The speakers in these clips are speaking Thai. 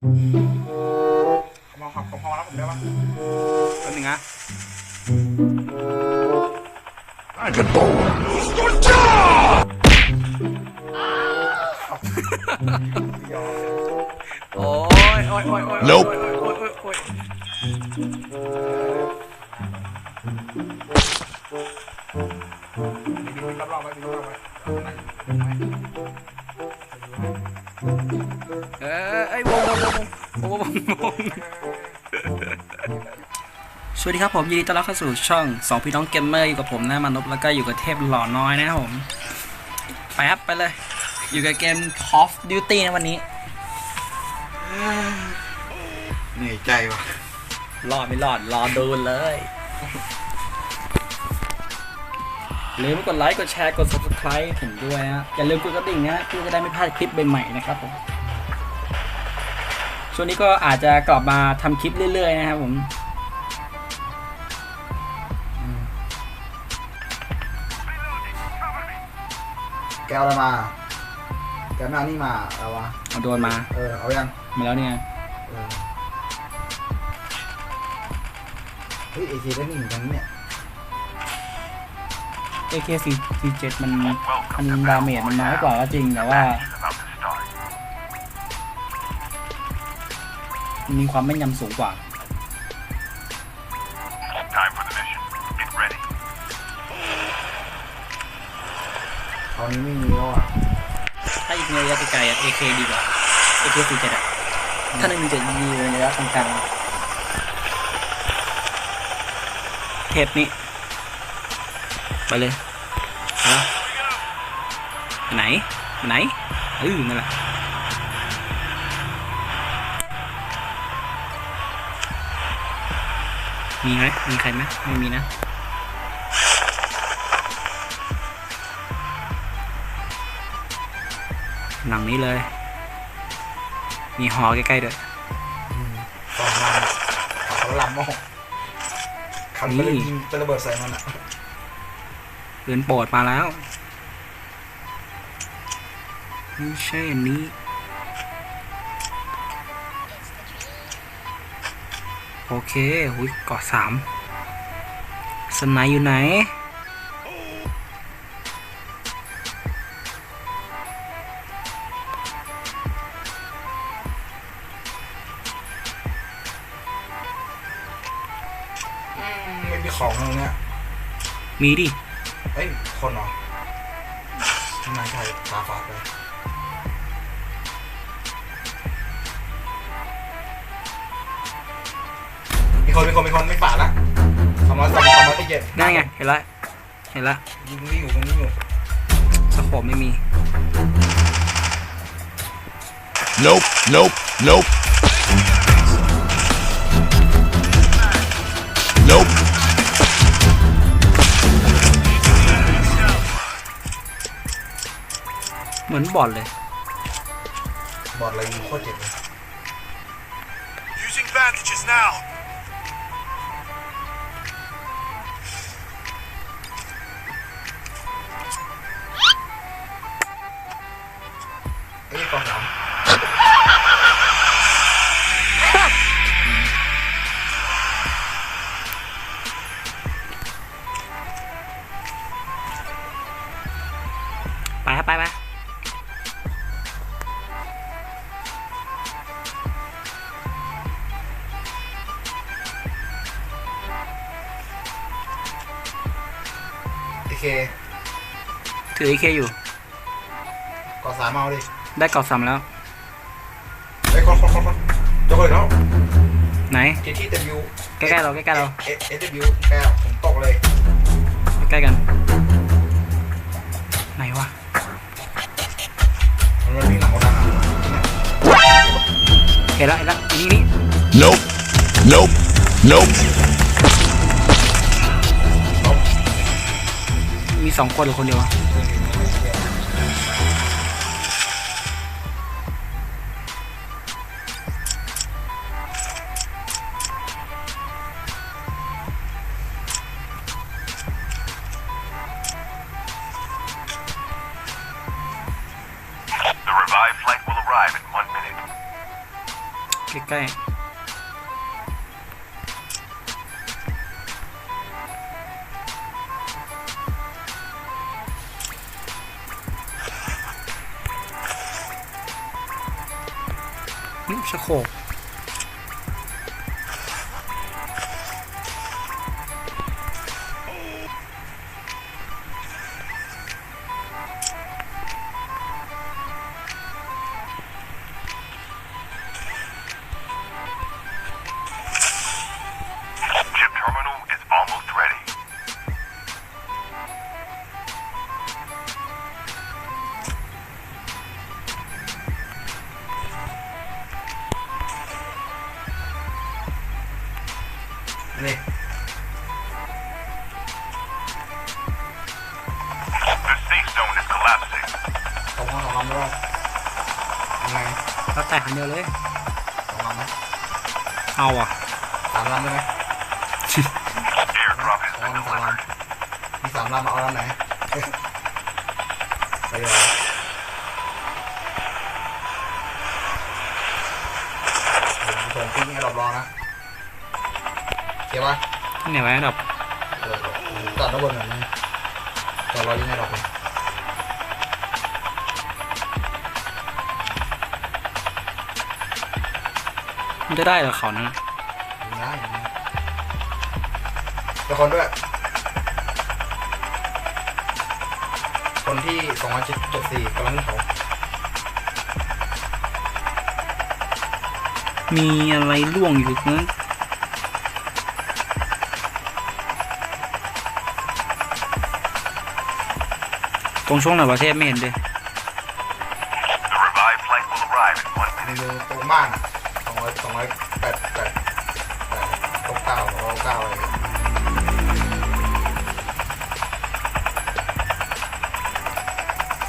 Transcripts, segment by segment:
มองขับกระเพาะแล้วผมได้ปะแป๊บนึงนะโอ้ยโอ้ยโอ้ยโอ้ย Nope โอ้ยโอ้ย วัสดีครับผมยินดีต้อนรับเข้าสู่ช่องสองพี่น้องเกมเมอร์อยู่กับผมนะมานพแล้วก็อยู่กับเทพหล่อน้อยนะครับผมไปครับไปเลย อยู่กับเกม Call of Duty นะวันนี้เหนื่อยใจว่ะรอดไม่รอดรอดูเลยอย่าลืมกดไลค์กดแชร์กด subscribe ผมด้วยนะอย่าลืมกดกระดิ่งนะเพื่อจะได้ไม่พลาดคลิปใหม่ๆนะครับผมช่วงนี้ก็อาจจะกลับมาทำคลิปเรื่อยๆนะครับผม แกเอาอะไรมา แกไม่เอานี่มาอะไรวะ เอาโดนมา เออ เอายังมาแล้วเนี่ยเออเฮ้ยเอทีได้หนึ่งกันเนี่ย AK47 มันมันดาเมจมันน้อยกว่าก็จริงแต่ว่ามันมีความแม่นยำสูงกว่า ตอนนี้ไม่มีแล้วอะถ้ายิงระยะไกลๆอะ AK ดีกว่า AK47 อะ ถ้าหนึ่งจะยิงระยะกลางๆเทปนี้ ไปเลยไปแล้วไปไหนไปไหนเออนั่นแหละมีไหมมีใครไหมไม่มีนะ หลังนี้เลย มีหอใกล้ๆด้วยสองลำเขาลำโม่คันไปเลยยิงไประเบิดใส่มันอะปืนโปรดมาแล้วไม่ใช่อันนี้โอเคหุยเกาะสามสไนด์อยู่ไหน ม่มีของเลยเนี่ยมีดิ เฮ้ย คนเหรอทำไมใช่ตาฝาดไปมีคนมีคนมีคนไม่ฝาดละสองร้อยสองสองร้อยที่เจ็ดนั่นไง เห็นละ เห็นละยิงวิ่งอยู่ตรงนี้อยู่สโคปไม่มี Nope, nope, nope. Nope. เหมือนบอลเลย บอดอะไรยิงโคตรเจ็บเลย Using bandages now. เคถือ AK อยู่กอสามเอาดิได้เกาะสามแล้วเฮ้ยคนคนคนคนยกเลยแล้วไหน ทีที่เต็มยูใกล้ๆเราใกล้ๆเรา เอเอเต็มยูแก้วผมตกเลยใกล้ๆกัน ไหนวะมันวิ่งหลังคนนั้นอะเห็นแล้วเห็นแล้วนี่นี่ Nope. Nope. Nope. สองคนหรือคนเดียววะใกล้ แล้วแต่คันเดียวเลยสองลำไหมเอาอะสามลำได้ไหม Airdrop has สอง been ลำสามล delivered. ำมีสามลำเอาลำไหนไปเลยผมส่งปิ้งให้รอบรองนะเขียนปะที่ไหนไว้อันดับเออจอดด้านบนหน่อยนึงจอดรอยิงให้รอบเลย มันจะได้เหรอเขานะยิงได้ยิงได้เดี๋ยวคนด้วย คนที่สองร้อยเจ็ดเจ็ดสี่กำลังขึ้นเขา มีอะไรล่วงอยู่นะตรงช่วงไหนประเทศไม่เห็นเลย The revived flight will arrive in one มี minute. ดูตรงบ้าน อะสองร้อยสองร้อยแปดแปดแปดเก้าเก้าเก้าเก้าอะไรอย่างเงี้ย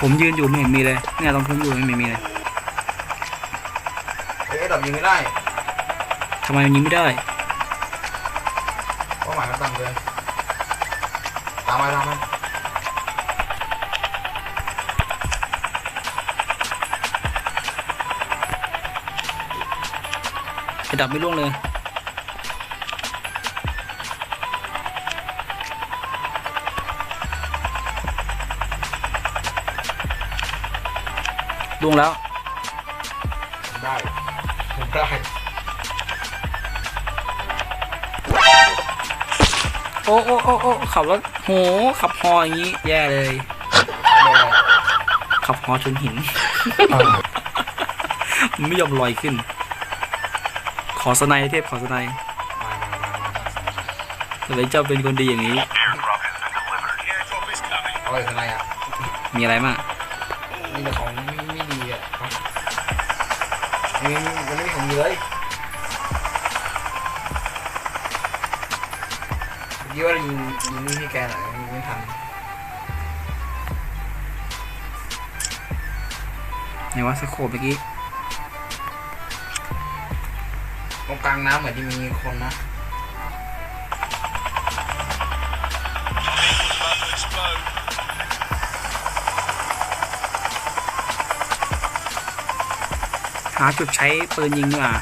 ผมยืนอยู่ไม่เห็นมีเลย เนี่ยตรงผมอยู่ไม่เห็นมีเลยเอ๊ะดับยิงไม่ได้ทำไมมันยิงไม่ได้เป้าหมายมันต่ำเลยตามมาตามมา ไอ้ดับไม่ล่วงเลยล่วงแล้วผมได้ผมได้ โอ้โอ้โอ้โอ้ขับรถโห ขับฮออย่างนี้ แย่เลย ขับฮอชนหินมันไม่ยอมลอยขึ้นข อสไนด์เทพขอสไนด์ทำไมเจ้าเป็นคนดีอย่างนี้ Airdrop has been delivered. Airdrop is coming. เอาเลยทนายอะมีอะไรมากมีแต่ของไม่ไม่ดีอะมีมันไม่มีของดีเลยเมื่อกี้ว่ายิงยิงนี่ให้แกหน่อยไม่ทันไหนว่าสโคปเมื่อกี้ กลางน้ำเหมือนที่มีคนนะ หาจุดใช้ปืนยิงดีกว่า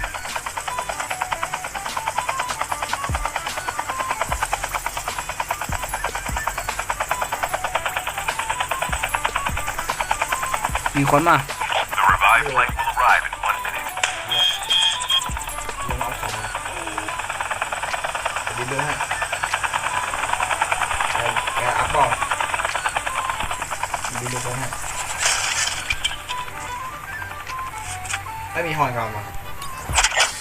มีคนมา ม่มีหอยกอนมา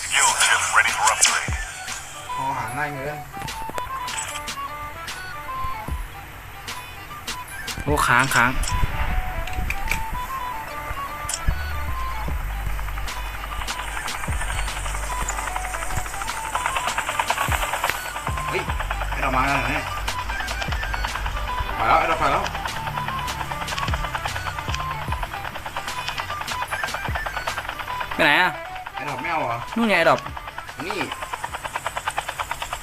Skill chip ready for upgrade. หอหาง่ายเงินโอ้ค้างค้างเฮ้ยไอ้ดอกไม้อะไรเนี่ยไปแล้วไอ้ดอกไปแล้ว ไปไหนอะไอ้ดอกไม่เอาเหรอนู่นไงไอ้ดอกนี่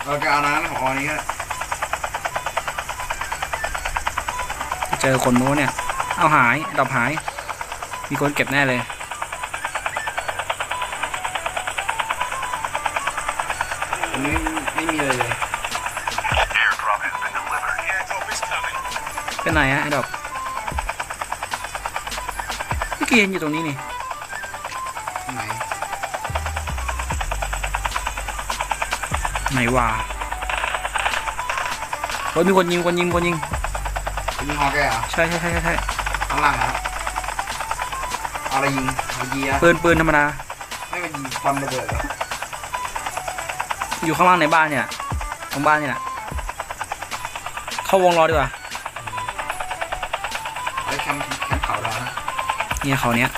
เราจะเอาน้ำของออนี้ก็เจอคนโน้นเนี่ย เอาหายไอ้ดอกหาย มีคนเก็บแน่เลยมันไม่ไม่มีอะไรเลย Airdrop has been delivered. Airdrop is coming. เป็นไหนอะไอ้ดอกเมื่อกี้เห็นอยู่ตรงนี้นี่ วะเฮ้ยมีคนยิงคนยิงคนยิงเป็นยิงฮอแกเหรอใช่ใช่ใช่ใช่ใช่ข้างล่างเหรอเอาอะไรยิงเอาเยียปืนปืนธรรมดาไม่มันยิงควันระเบิดเหรออยู่ข้างล่างในบ้านเนี่ยตรงบ้านเนี่ยเข้าวงรอดีกว่าไอ้แคมป์แคมป์เขาเรานะเนี่ยเขาเนี้ย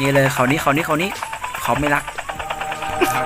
นี่เลยเขานี้เขานี้เขานี้เขาไม่รักปลา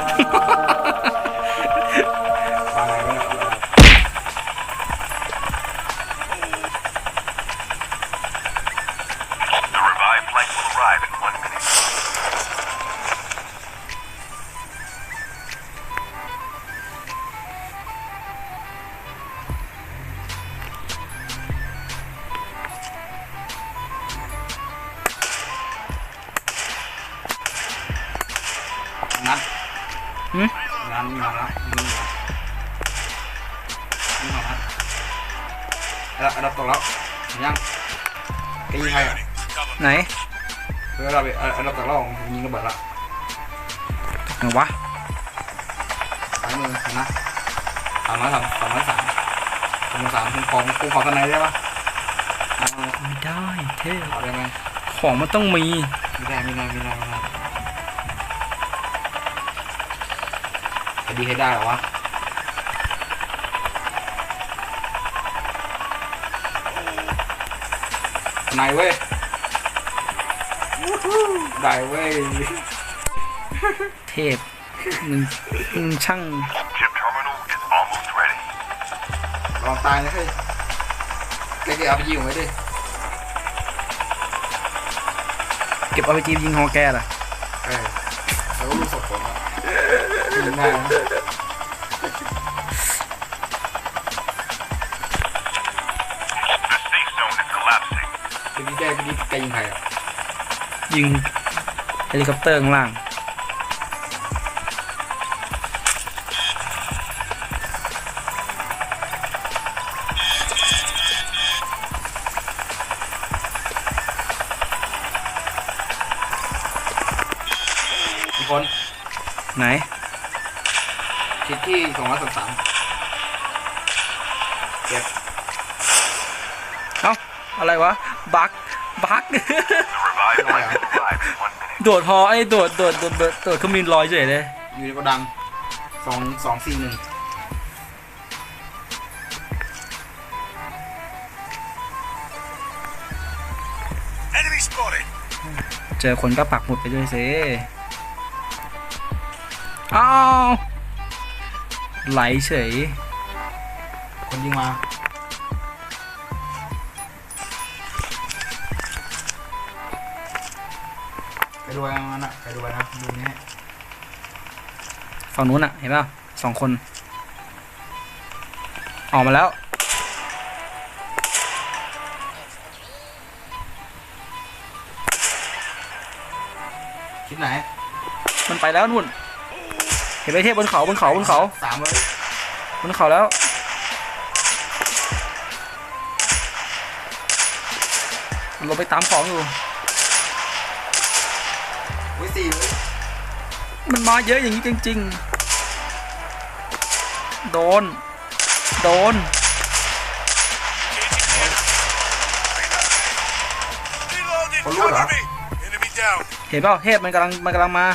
ไหนวะซ้ายมือเห็นนะสามร้อยสามสามร้อยสามสามร้อยสามคุณของคุณของกันไหนได้ปะเอาไม่ได้เท่เอาได้ไหมของมันต้องมีไม่ได้ไม่ได้ไม่ได้ไม่ได้จะดีให้ได้เหรอวะนายเว้ยวู้ฮู้ได้เว้ยเท พมึงมึงช่าง Chip terminal is almost ready. ลองตายนะเฮ้ยแกเก็บเอาไปยิงไว้ดิเก็บเอาไปจีบยิงฮอแกล่ะเออแล้วก็รู้สดผลอะยิงได้นะ The safe zone is collapsing. ไปดีแกไปดีแกยิงใครอะยิงเฮลิคอปเตอร์ข้างล่าง ที่สองร้อยสามสามเก็บเอ้าอะไรวะ บักบัก The revived flight will arrive in one minute. โดดฮอไอ้โดดโดดโดดโดดโดดเครื่องบินลอยเฉยเลย อยู่ในโกดังสองสองสี่หนึ่ง Enemy spotted. เจอคนก็ปักหมุดไปด้วยสิอ้าว ไหลเฉย คนยิงมา ไปดูไปมันอะไปดูไปนะดูนี่ฝั่งนู้นอะเห็นป่ะสองคน ออกมาแล้ว คิดไหน มันไปแล้วนู่น ห็นไหมเทพบนเขาบนเขาบนเขาสามเลยบนเขาแล้วมันลงไปตามของอยู่อุ้ยสี่เว้ยมันมาเยอะอย่างนี้จริง ๆ โดน โดน Reloading. Hold on, Cover huh? me. Enemy down. เห็นเปล่าเทพมันกำลังมันกำลังมา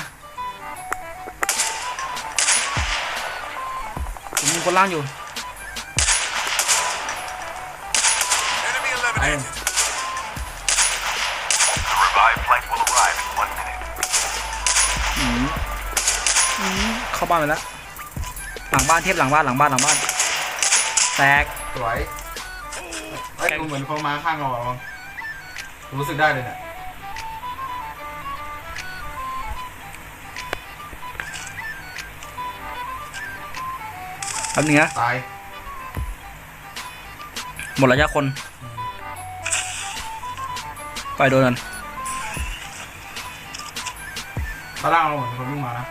ผมมีคนล่างอยู่ Enemy ไอ้ eliminated. The revived flight will arrive in one minute. อืมอืมเข้าบ้านไปแล้วหลังบ้านเทพหลังบ้านหลังบ้านหลังบ้าน แตกสวยไอ้ยดูเหมือนเขามาข้างเราอะรู้สึกได้เลยเนี่ย แป๊บนึงนะตายหมดระยะคน ไปโดนกันตารางเราเหมือนคนวิ่งมานะ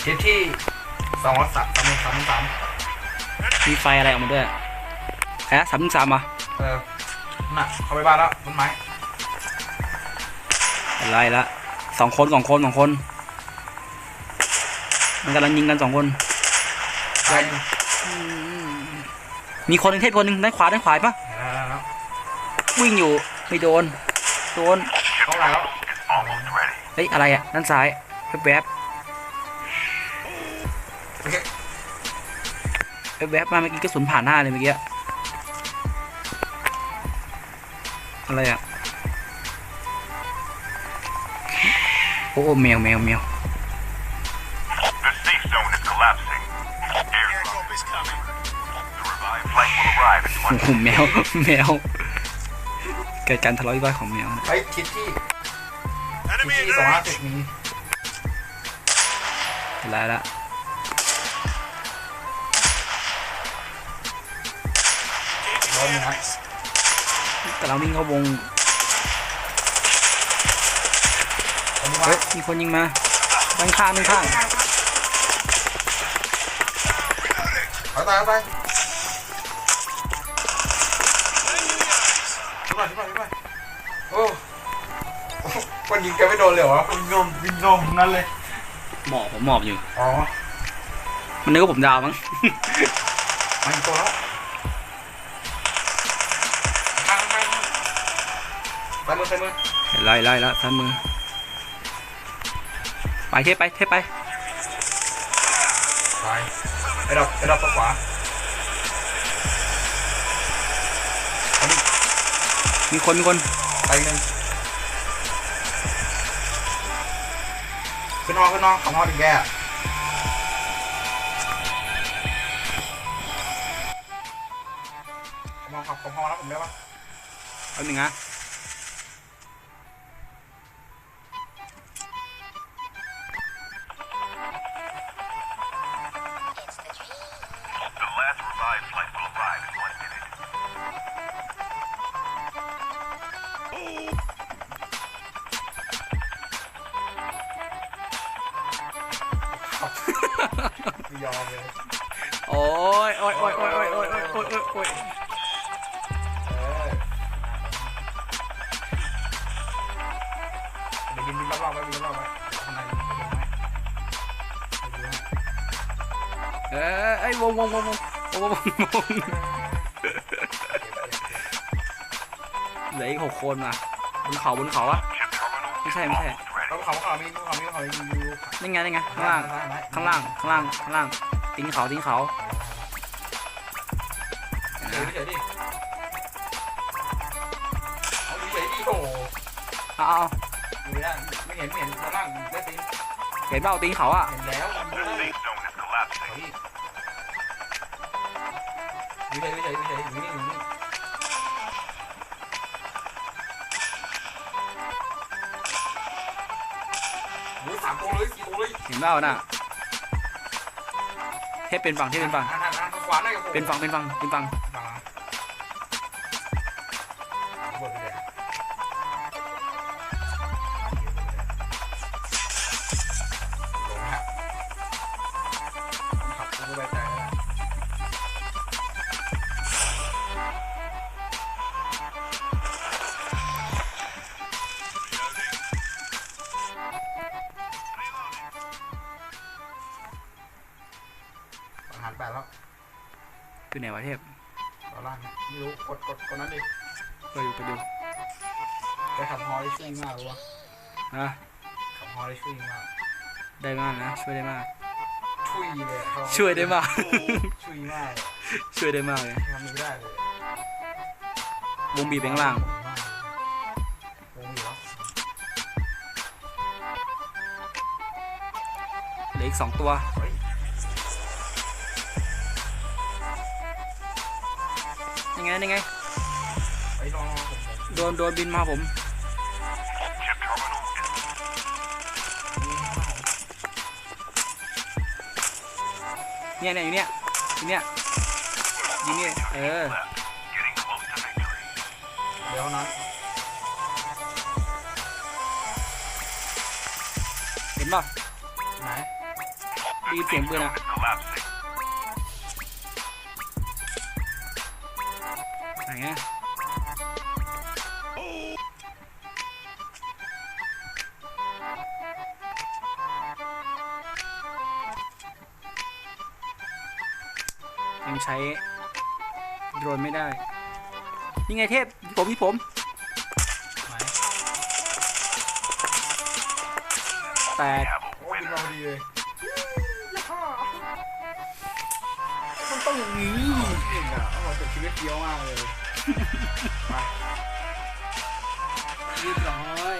เทปที่สองร้สัมสามสามสามมีไฟอะไรออกมาด้วยแอะสามสามอะเออน่ะเข้าไปบ้านแล้วต้นไม้ ไรละสองคนสองคนสองคน มันกำลังยิงกันสองคนใช่มีคนหนึงเทพคนหนึงด้านขวาด้านขวาปะแล้วแล้ววิ่งอยู่ไม่โดน โดนเข้าไหนแล้ว Almost ready. เฮ้ย อะไรอะ ด้านซ้ายแวบโอเคๆแวบๆมาเมื่อกี้กระสุนผ่านหน้าเลยเมื่อกี้ อะไรอะ อ้โอ้แมวแมวแมว The safe zone is collapsing. Airdrop is coming. The revived flight will arrive in โอ้ one โหแมวแมวเกิดการทะเลาะวิวาทของแมวนะไอ้ชิดที่ชิดที่สองห้าสิบมีอะไรละร้อยหนึ่งนะกำลังวิ่งเข้าวง เฮ้ยมีคนยิงมาด้านข้างด้านข้างเอาตายเอาตายช่วยหน่อยช่วยหน่อยช่วยหน่อยโอ้โอ้คนยิงแกไม่โดนเลยเหรอวิงโงมวิงโงมนั่นเลย หมอบผมหมอบอยู่ อ๋อ มันนึกว่าผมดาวมั้งมาอีกตัวแล้วข้างข้างข้างไปมือไปมือไล่ไล่แล้วซ้ายมือไป เทไปเทไปไปไอ้ดอกไอ้ดอกตัวขวามีคนมีคนไปหนึ่งขึ้นนอกขึ้นนอกของนอกถึงแกอะขอมองขับขอมอแล้วผมได้ปะแป๊บนึงนะ ไม่ยอมเลยโอ้ยโอ้ยโอ้ยโอ้ยโอ้ยโอ้ยโอ้ยโอ้ยโอ้ยโอ้ยเออเดี๋ยวบินบินรอบๆไว้บินรอบๆไว้ข้างในบินรอบๆไว้ไปดูนะเอ้ยเอ้ยวงวงวงวงวงวงวงเหลืออีกหกคนอะบนเขาบนเขาอะ Chip terminal ไม่ is ใช่ไม่ใช่ almost ready. เขาเขามีเขามีเขามีอยู่นี่ไงนี่ไงข้างล่างข้างล่างข้างล่างข้างล่างตีนเขาตีนเขาเฉยเฉยดิเอาเฉยดิโอ้โหเอาเอาอยู่ไม่ได้ไม่เห็นไม่เห็นข้างล่างไม่ตีเห็นเปล่าตีเขาอะเห็นแล้วอยู่เฉยอยู่เฉยอยู่เฉยอยู่นี่อยู่นี่ เลยสี่ตัวเลยเห็นเปล่าน่ะเทปเป็นฝั่งเทปเป็นฝั่ง หันหันหันทางขวาหน่อยกับผมเป็นฝั่งเป็นฝั่งเป็นฝั่ง คือไหนวะเทปตอนล่างเนี่ยไม่รู้กดกดกดนั้นดิไปดูไปดูไปขับฮอได้ช่วยมากรู้วะนะขับฮอได้ช่วยมากได้มากนะ ช่วยได้มาก ช่วยเลยเขาช่วยได้มาก ช่วยมากช่วยได้มากเลยทำไม่ได้เลยวงบีบไปข้างล่างวงอยู่แล้วเหลืออีกสองตัวเฮ้ ไงยังไงไอ้ลองผมผมโดนโดนบินมาผม Chip terminal is เนี่ยเนี่ยอยู่เนี่ยอยู่เนี่ยยิงเนี่ยเออ left. Getting close to victory. เดี๋ยวนะเห็นป่ะไหน The Đi safe tiếng vừa zone nào. is collapsing. ไหนอะยังใช้โดรนไม่ได้ นี่ไงเทพผมพี่ผมแตก We have a โอ้ย winner. เราดีเลยมันต้องอย่างนี้เก่งอะโอ้โหจบชีวิตเดียวมากเลยไป เรียบร้อย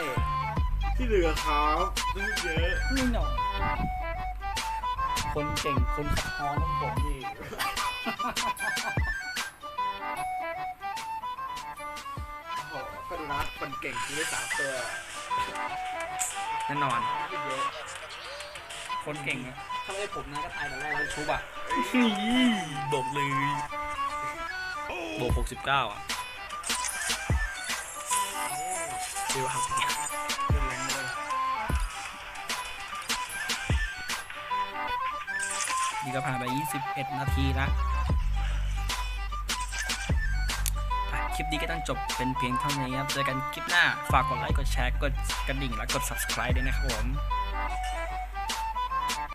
ที่เหลือครับไม่เยอะนี่หนอคนเก่งคนขับฮอต้องผมดิโอ้โหก็ดูนะคนเก่งคือได้สามตัวแน่นอน ไม่เยอะคนเก่งอะถ้าไม่ได้ผมนะก็ตายแต่แรกแล้วชุบอะบอกเลย โบกหกสิบเก้าอะดี๋ยวหักเนี่ยเป็นแรงเลยนี่ก็ผ่านไป21นาทีละคลิปนี้ก็ต้องจบเป็นเพียงเท่านี้ครับ เจอกันคลิปหน้า ฝากกดไลค์ กดแชร์ กดกระดิ่ง และกด subscribe ด้วยนะครับผม